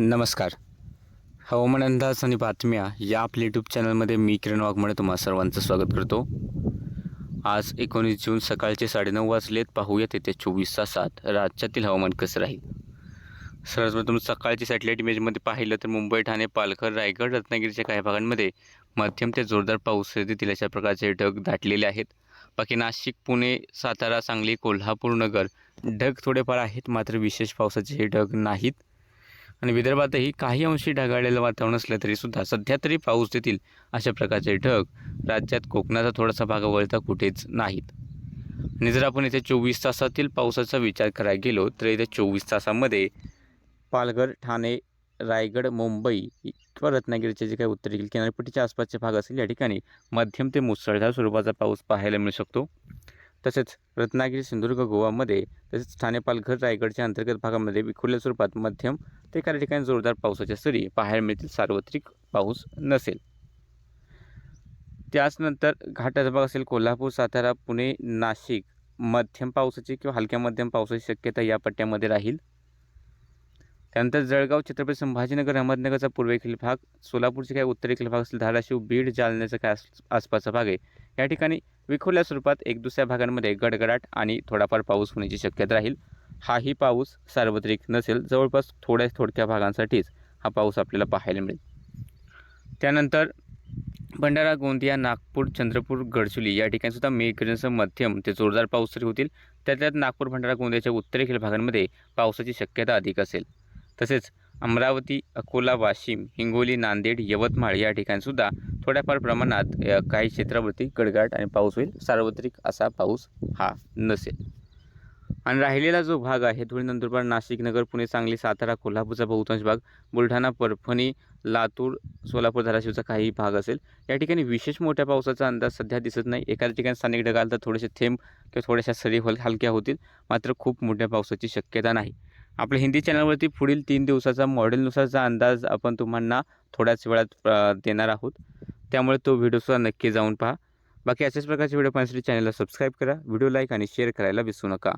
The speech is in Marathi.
नमस्कार. हवामान अंदाज आणि बातम्या या आपल्या यूट्यूब चॅनलमध्ये मी किरण वाघमळे तुम्हा सर्वांचं स्वागत करतो. आज एकोणीस जून सकाळचे साडेनऊ वाजलेत. पाहूयात येत्या चोवीस तासात राज्यातील हवामान कसं राहील. सर्वप्रथम सकाळची सॅटेलाईट इमेजमध्ये पाहिलं तर मुंबई ठाणे पालघर रायगड रत्नागिरीच्या काही भागांमध्ये मध्यम ते जोरदार पाऊस येतील अशा प्रकारचे ढग दाटलेले आहेत. बाकी नाशिक पुणे सातारा सांगली कोल्हापूर नगर ढग थोडेफार आहेत. मात्र विशेष पावसाचे हे ढग नाहीत. आणि विदर्भातही काही अंशी ढगाळलेलं वातावरण असलं तरीसुद्धा सध्या तरी पाऊस देतील अशा प्रकारचे ढग राज्यात कोकणाचा थोडासा भाग वळता कुठेच नाहीत. आणि जर आपण इथे चोवीस तासातील पावसाचा विचार करायला गेलो तर इथे चोवीस तासामध्ये पालघर ठाणे रायगड मुंबई किंवा रत्नागिरीचे जे काही उत्तरेकडील किनारपट्टीच्या आसपासचे भाग असतील या ठिकाणी मध्यम ते मुसळधार स्वरूपाचा पाऊस पाहायला मिळू शकतो. तसेच रत्नागिरी सिंधुदुर्ग गोवामध्ये तसेच ठाणे पालघर रायगडच्या अंतर्गत भागामध्ये विखुरल्या स्वरूपात मध्यम ते काही ठिकाणी जोरदार पावसाच्या सरी पाहायला मिळतील. सार्वत्रिक पाऊस नसेल. त्याचनंतर घाटाचा भाग असेल कोल्हापूर सातारा पुणे नाशिक. मध्यम पावसाची किंवा हलक्या मध्यम पावसाची शक्यता या पट्ट्यामध्ये राहील. त्यानंतर जळगाव छत्रपती संभाजीनगर अहमदनगरचा पूर्वेकडील भाग सोलापूरचे काही उत्तरेकडील भाग असेल धाराशिव बीड जालन्याचा काय आस आसपासचा भाग आहे. या ठिकाणी विखुरल्या स्वरूपात एक दुसऱ्या भागांमध्ये गडगडाट आणि थोडाफार पाऊस होण्याची शक्यता राहील. हाही पाऊस सार्वत्रिक नसेल जवळपास थोड्या थोडक्या भागांसाठीच हा पाऊस आपल्याला पाहायला मिळेल. त्यानंतर भंडारा गोंदिया नागपूर चंद्रपूर गडचुली या ठिकाणी सुद्धा मेघगर्जनेसह मध्यम ते जोरदार पाऊस तरी होतील. त्यात नागपूर भंडारा गोंदियाच्या उत्तरेकडील भागांमध्ये पावसाची शक्यता अधिक असेल. तसेच अमरावती अकोला वाशिम हिंगोली नांदेड यवतमाळ या ठिकाणीसुद्धा थोड्याफार प्रमाणात काही क्षेत्रावरती गडगाट आणि पाऊस होईल. सार्वत्रिक असा पाऊस हा नसेल. आणि राहिलेला जो भाग आहे धुळे नंदुरबार नाशिक नगर पुणे सांगली सातारा कोल्हापूरचा बहुतांश भाग बुलढाणा परभणी लातूर सोलापूर धाराशिवचा काही भाग असेल. या ठिकाणी विशेष मोठ्या पावसाचा अंदाज सध्या दिसत नाही. एखाद्या ठिकाणी स्थानिक ढगाल तर थोडेसे थेंब किंवा थोड्याशा सरी हल हलक्या होतील मात्र खूप मोठ्या पावसाची शक्यता नाही. आपल्या हिंदी चॅनलवरती पुढील तीन दिवसाचा मॉडेलनुसारचा अंदाज आपण तुम्हाला थोड्याच वेळात देणार आहोत. त्यामुळे तो व्हिडिओसुद्धा नक्की जाऊन पहा. बाकी अशाच प्रकारचे व्हिडिओ पाहण्यासाठी चॅनलला सबस्क्राईब करा व्हिडिओ लाईक आणि शेअर करायला विसरू नका.